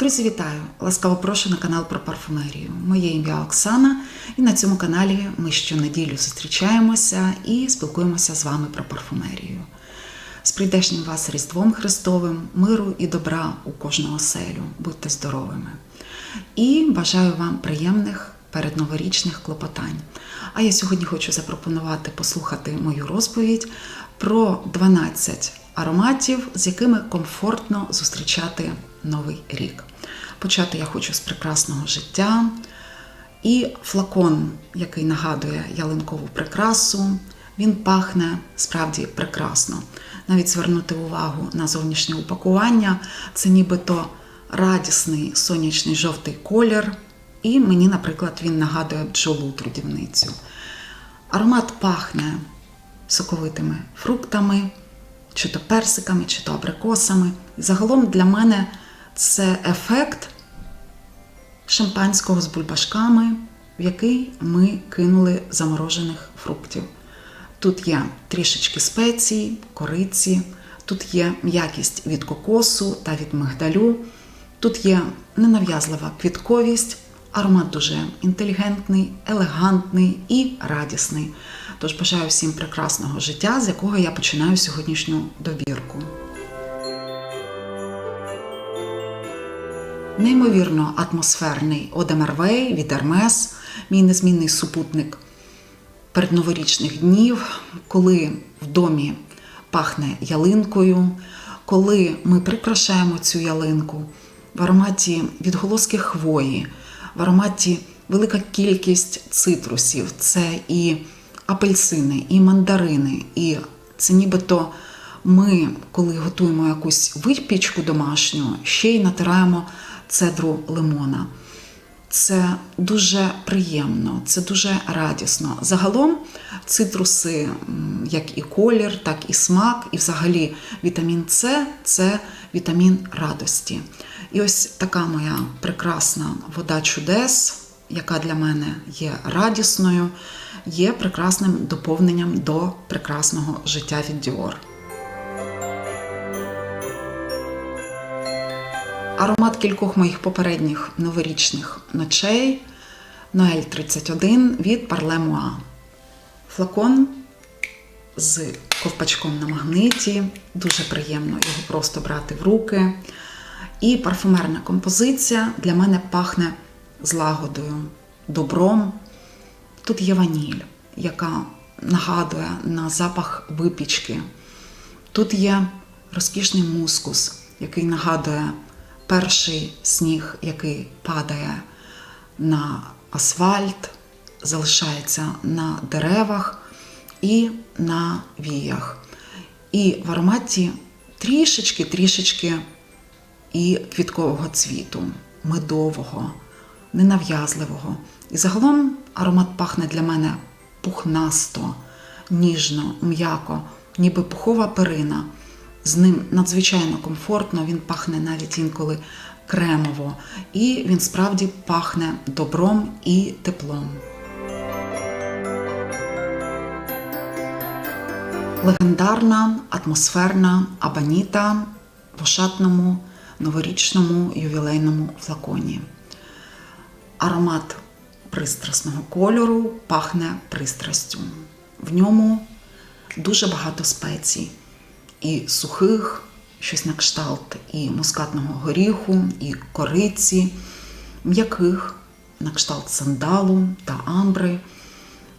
Друзі, вітаю! Ласкаво прошу на канал про парфумерію. Моє ім'я Оксана, і на цьому каналі ми щонеділю зустрічаємося і спілкуємося з вами про парфумерію. З прийдешнім вас Різдвом Христовим, миру і добра у кожного селю. Будьте здоровими! І бажаю вам приємних передноворічних клопотань. А я сьогодні хочу запропонувати послухати мою розповідь про 12 ароматів, з якими комфортно зустрічати новий рік. Почати я хочу з прекрасного життя. І флакон, який нагадує ялинкову прикрасу, він пахне справді прекрасно. Навіть звернути увагу на зовнішнє упакування, це нібито радісний сонячний жовтий колір. І мені, наприклад, він нагадує бджолу трудівницю. Аромат пахне соковитими фруктами, чи то персиками, чи то абрикосами. Загалом для мене це ефект шампанського з бульбашками, в який ми кинули заморожених фруктів. Тут є трішечки спецій, кориці, тут є м'якість від кокосу та від мигдалю, тут є ненав'язлива квітковість, аромат дуже інтелігентний, елегантний і радісний. Тож бажаю всім прекрасного життя, з якого я починаю сьогоднішню добірку. Неймовірно атмосферний Одемервей від Ермес, мій незмінний супутник передноворічних днів, коли в домі пахне ялинкою, коли ми прикрашаємо цю ялинку в ароматі відголоски хвої, в ароматі велика кількість цитрусів. Це і апельсини, і мандарини, і це нібито ми, коли готуємо якусь випічку домашню, ще й натираємо цедру лимона. Це дуже приємно, це дуже радісно. Загалом цитруси, як і колір, так і смак, і взагалі вітамін С це вітамін радості. І ось така моя прекрасна вода чудес, яка для мене є радісною, є прекрасним доповненням до прекрасного життя від Dior. Аромат кількох моїх попередніх новорічних ночей Ноель 31 від Parle Moi. Флакон з ковпачком на магниті. Дуже приємно його просто брати в руки. І парфумерна композиція для мене пахне злагодою, добром. Тут є ваніль, яка нагадує на запах випічки. Тут є розкішний мускус, який нагадує перший сніг, який падає на асфальт, залишається на деревах і на віях. І в ароматі трішечки-трішечки і квіткового цвіту, медового, ненав'язливого. І загалом аромат пахне для мене пухнасто, ніжно, м'яко, ніби пухова перина. З ним надзвичайно комфортно, він пахне навіть інколи кремово, і він справді пахне добром і теплом. Легендарна атмосферна абаніта в ошатному новорічному ювілейному флаконі. Аромат пристрасного кольору пахне пристрастю. В ньому дуже багато спецій і сухих, щось на кшталт і мускатного горіху, і кориці, м'яких на кшталт сандалу та амбри.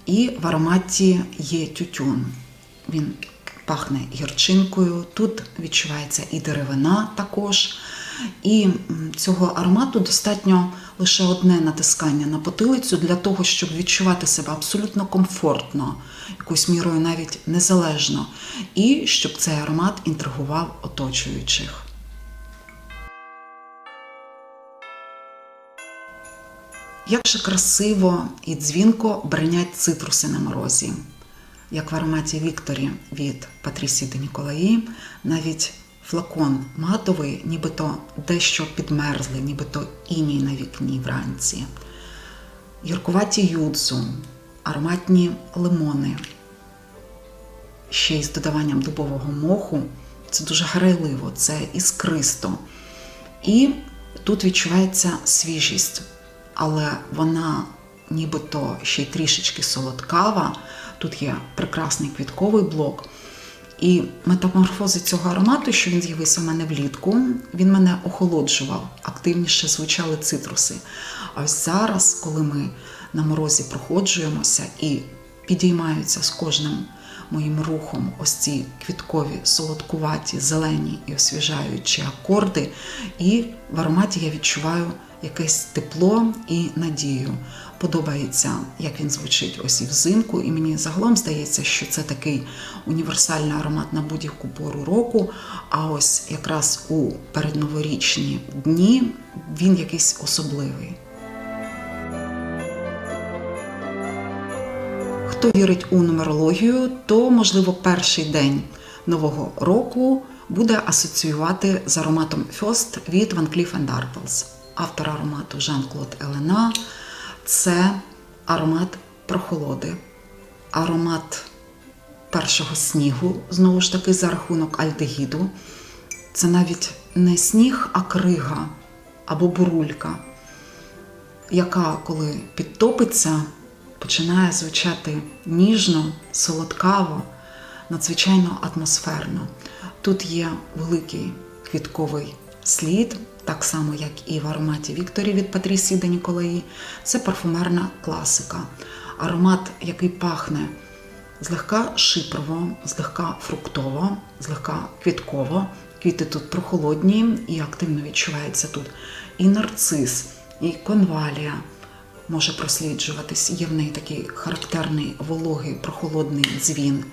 І в ароматі є тютюн. Він пахне гірчинкою, тут відчувається і деревина також. І цього аромату достатньо лише одне натискання на потилицю для того, щоб відчувати себе абсолютно комфортно, якоюсь мірою навіть незалежно, і щоб цей аромат інтригував оточуючих. Як же красиво і дзвінко бринять цитруси на морозі, як в ароматі Вікторі від Патрісі де Ніколаї, навіть флакон матовий, нібито дещо підмерзлий, нібито іній на вікні вранці. Гіркуваті юдзу, ароматні лимони, ще й з додаванням дубового моху. Це дуже грайливо, це іскристо. І Тут відчувається свіжість, але вона нібито ще й трішечки солодкава. Тут є прекрасний квітковий блок. І метаморфози цього аромату, що він з'явився в мене влітку, він мене охолоджував, активніше звучали цитруси. А ось зараз, коли ми на морозі проходжуємося і підіймаються з кожним моїм рухом ось ці квіткові, солодкуваті, зелені і освіжаючі акорди, і в ароматі я відчуваю якесь тепло і надію. Подобається, як він звучить ось і взимку, і мені загалом здається, що це такий універсальний аромат на будь-яку пору року. А ось якраз у передноворічні дні він якийсь особливий. Хто вірить у нумерологію, то, можливо, перший день нового року буде асоціювати з ароматом First від Van Cleef Arpels. Автор аромату Жан-Клод Елена. Це аромат прохолоди, аромат першого снігу, знову ж таки, за рахунок альдегіду. Це навіть не сніг, а крига або бурулька, яка, коли підтопиться, починає звучати ніжно, солодкаво, надзвичайно атмосферно. Тут є великий квітковий слід, так само, як і в ароматі Вікторі від Патрісії де Ніколаї. Це парфумерна класика. Аромат, який пахне злегка шипрово, злегка фруктово, злегка квітково. Квіти тут прохолодні і активно відчувається тут і нарцис, і конвалія може просліджуватись. Є в неї такий характерний вологий прохолодний дзвін.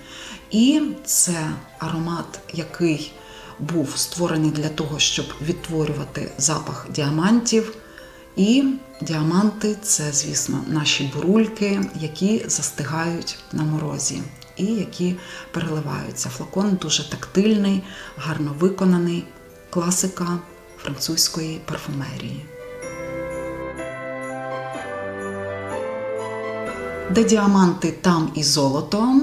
І це аромат, який був створений для того, щоб відтворювати запах діамантів. І діаманти це, звісно, наші бурульки, які застигають на морозі і які переливаються. Флакон дуже тактильний, гарно виконаний, класика французької парфумерії. Де діаманти, там і золото.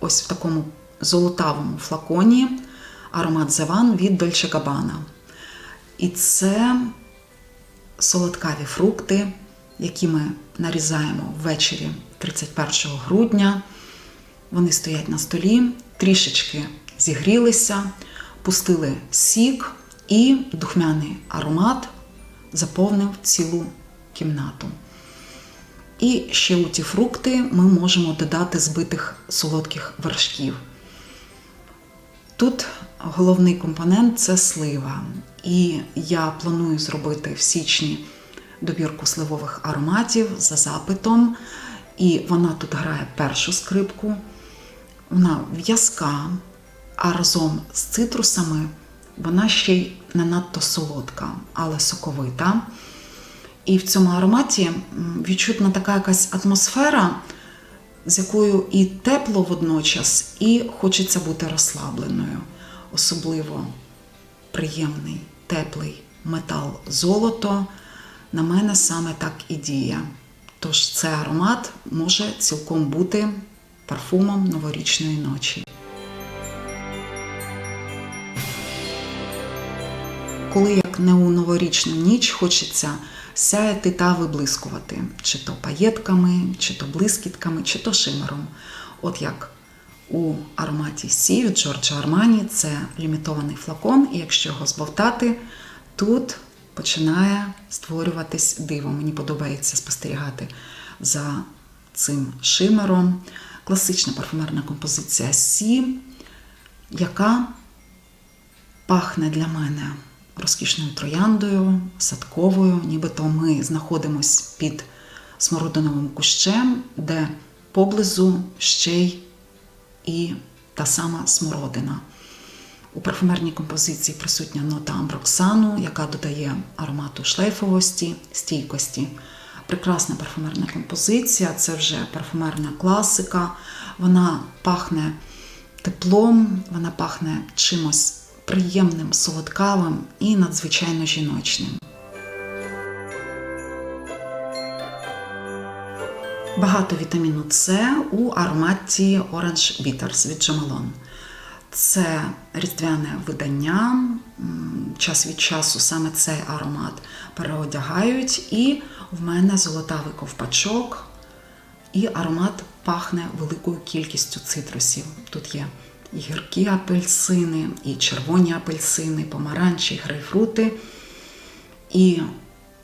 Ось в такому золотавому флаконі аромат Зеван від Dolce Gabbana. І це солодкаві фрукти, які ми нарізаємо ввечері 31 грудня. Вони стоять на столі, трішечки зігрілися, пустили сік, і духмяний аромат заповнив цілу кімнату. І ще у ті фрукти ми можемо додати збитих солодких вершків. Тут головний компонент це слива. І я планую зробити в січні добірку сливових ароматів за запитом. І вона тут грає першу скрипку. Вона в'язка, а разом з цитрусами вона ще й не надто солодка, але соковита. І в цьому ароматі відчутна така якась атмосфера, з якою і тепло водночас, і хочеться бути розслабленою. Особливо приємний, теплий метал золото. На мене саме так і діє. Тож цей аромат може цілком бути парфумом новорічної ночі. Коли як не у новорічну ніч хочеться сяяти та виблискувати, чи то паєтками, чи то блискітками, чи то шимером. От як у ароматі Сі від Джорджа Армані це лімітований флакон, і якщо його збовтати, тут починає створюватись диво. Мені подобається спостерігати за цим шимером. Класична парфумерна композиція Сі, яка пахне для мене розкішною трояндою, садковою, нібито ми знаходимося під смородиновим кущем, де поблизу ще й і та сама смородина. У парфумерній композиції присутня нота амброксану, яка додає аромату шлейфовості, стійкості. Прекрасна парфумерна композиція, це вже парфумерна класика. Вона пахне теплом, вона пахне чимось приємним, солодкавим і надзвичайно жіночним. Багато вітаміну С у ароматі Orange Bitters від Jamalon. Це різдвяне видання, час від часу саме цей аромат переодягають. І в мене золотавий ковпачок, і аромат пахне великою кількістю цитрусів. Тут є і гіркі апельсини, і червоні апельсини, помаранчі, грейпфрути. І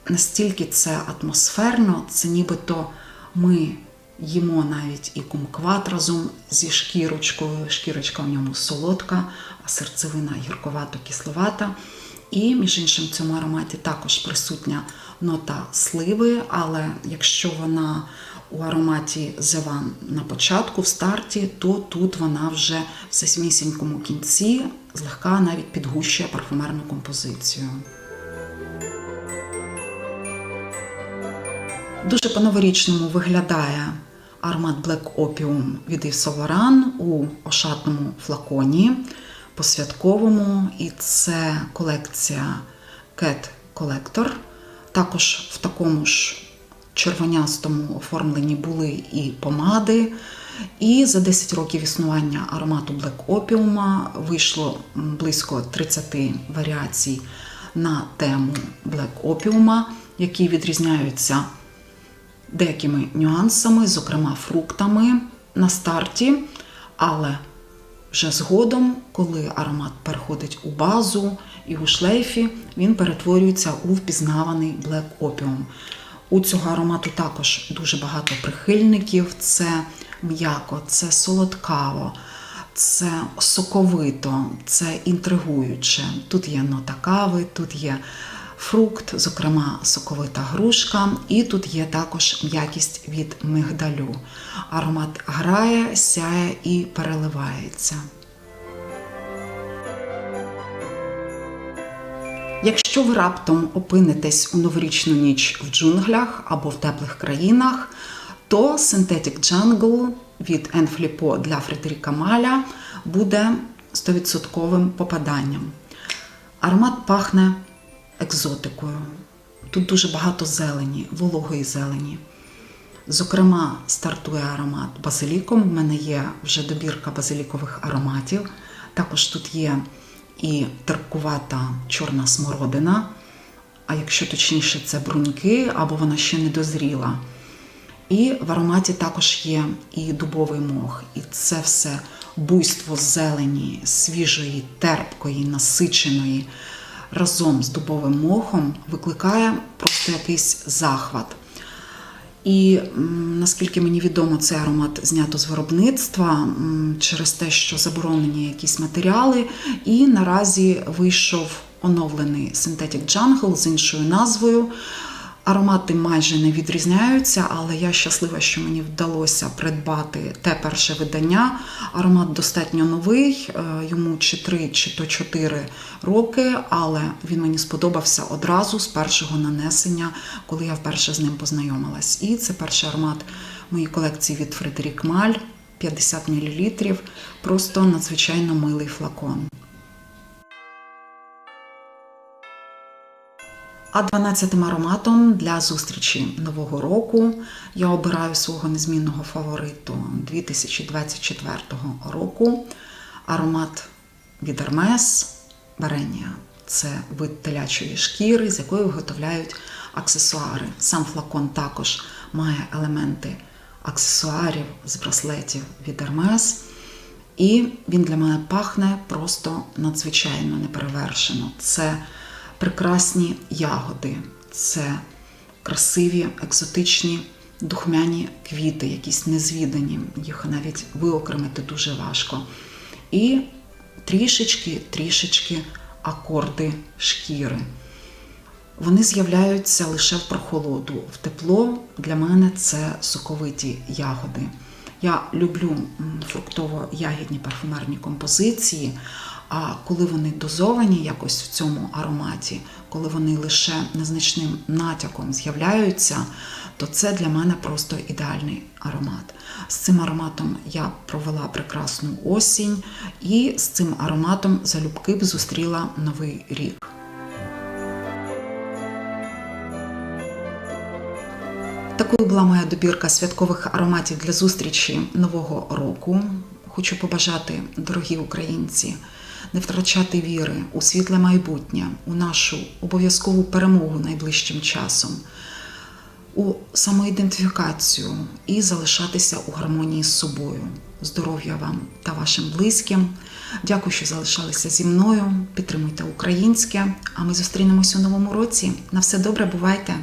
настільки це атмосферно, це нібито ми їмо навіть і кумкват разом зі шкірочкою. Шкірочка в ньому солодка, а серцевина гірковато-кисловата. І, між іншим, в цьому ароматі також присутня нота сливи, але якщо вона у ароматі Зеван на початку, в старті, то тут вона вже в самісінькому кінці злегка навіть підгущує парфумерну композицію. Дуже по-новорічному виглядає аромат Black Opium від Yves Saint у ошатному флаконі по-святковому. І це колекція Cat Collector. Також в такому ж червонястому оформленні були і помади. І за 10 років існування аромату Black Opium вийшло близько 30 варіацій на тему Black Opium, які відрізняються деякими нюансами, зокрема фруктами на старті, але вже згодом, коли аромат переходить у базу і у шлейфі, він перетворюється у впізнаваний Black Opium. У цього аромату також дуже багато прихильників. Це м'яко, це солодкаво, це соковито, це інтригуюче. Тут є нота кави, тут є фрукт, зокрема соковита грушка, і тут є також м'якість від мигдалю. Аромат грає, сяє і переливається. Якщо ви раптом опинитесь у новорічну ніч в джунглях або в теплих країнах, то Synthetic Jungle від Enflipo для Фредеріка Маля буде 100% попаданням. Аромат пахне екзотикою. Тут дуже багато зелені, вологої зелені. Зокрема, стартує аромат базиліком. У мене є вже добірка базилікових ароматів. Також тут є і терпкувата чорна смородина, а якщо точніше, це бруньки або вона ще не дозріла. І в ароматі також є і дубовий мох, і це все буйство зелені, свіжої, терпкої, насиченої разом з дубовим мохом викликає просто якийсь захват. І наскільки мені відомо, цей аромат знято з виробництва через те, що заборонені якісь матеріали, і наразі вийшов оновлений Synthetic Jungle з іншою назвою. Аромати майже не відрізняються, але я щаслива, що мені вдалося придбати те перше видання. Аромат достатньо новий, е, йому чи 3, чи то 4 роки, але він мені сподобався одразу з першого нанесення, коли я вперше з ним познайомилась. І це перший аромат моєї колекції від Фредерік Маль 50 мл. Просто надзвичайно милий флакон. А 12-тим ароматом для зустрічі нового року я обираю свого незмінного фавориту 2024 року. Аромат від Hermes Баренія. Це вид телячої шкіри, з якої виготовляють аксесуари. Сам флакон також має елементи аксесуарів з браслетів від Hermes. І він для мене пахне просто надзвичайно неперевершено. Це прекрасні ягоди, це красиві, екзотичні, духмяні квіти, якісь незвідані. Їх навіть виокремити дуже важко. І трішечки, трішечки акорди шкіри. Вони з'являються лише в прохолоду. В тепло для мене це соковиті ягоди. Я люблю фруктово-ягідні парфумерні композиції, а коли вони дозовані якось в цьому ароматі, коли вони лише незначним натяком з'являються, то це для мене просто ідеальний аромат. З цим ароматом я провела прекрасну осінь, і з цим ароматом залюбки б зустріла новий рік. Такою була моя добірка святкових ароматів для зустрічі нового року. Хочу побажати, дорогі українці, не втрачати віри у світле майбутнє, у нашу обов'язкову перемогу найближчим часом, у самоідентифікацію і залишатися у гармонії з собою. Здоров'я вам та вашим близьким. Дякую, що залишалися зі мною. Підтримуйте українське. А ми зустрінемось у новому році. На все добре, бувайте!